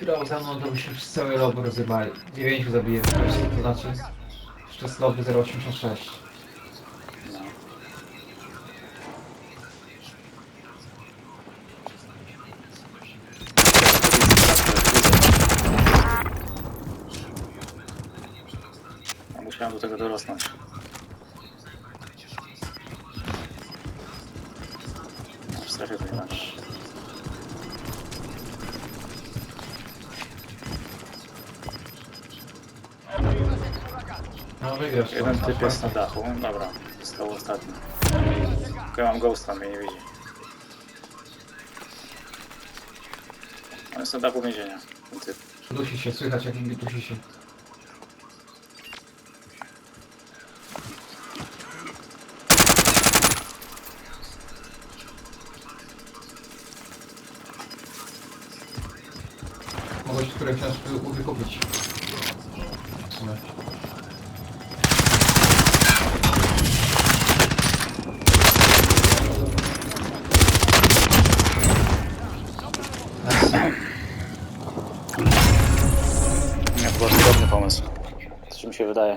grał za mną, to by się przez cały lob rozrywali. 9 zabiję, to znaczy? Jeszcze z loby 086. No. Ja musiałem do tego dorosnąć. Strefie tutaj masz. No wygrasz. Jeden to, typ no, jest na dachu. Dobra, został ostatni. Tylko ja mam ghosta, mnie nie widzi. On jest na dachu więzienia. Ten typ. Dusi się, słychać jak mówi, dusi się. Mogłeś któreś wy- wykupić. W sumie. Nie, to był zgodny pomysł. Co mi się wydaje.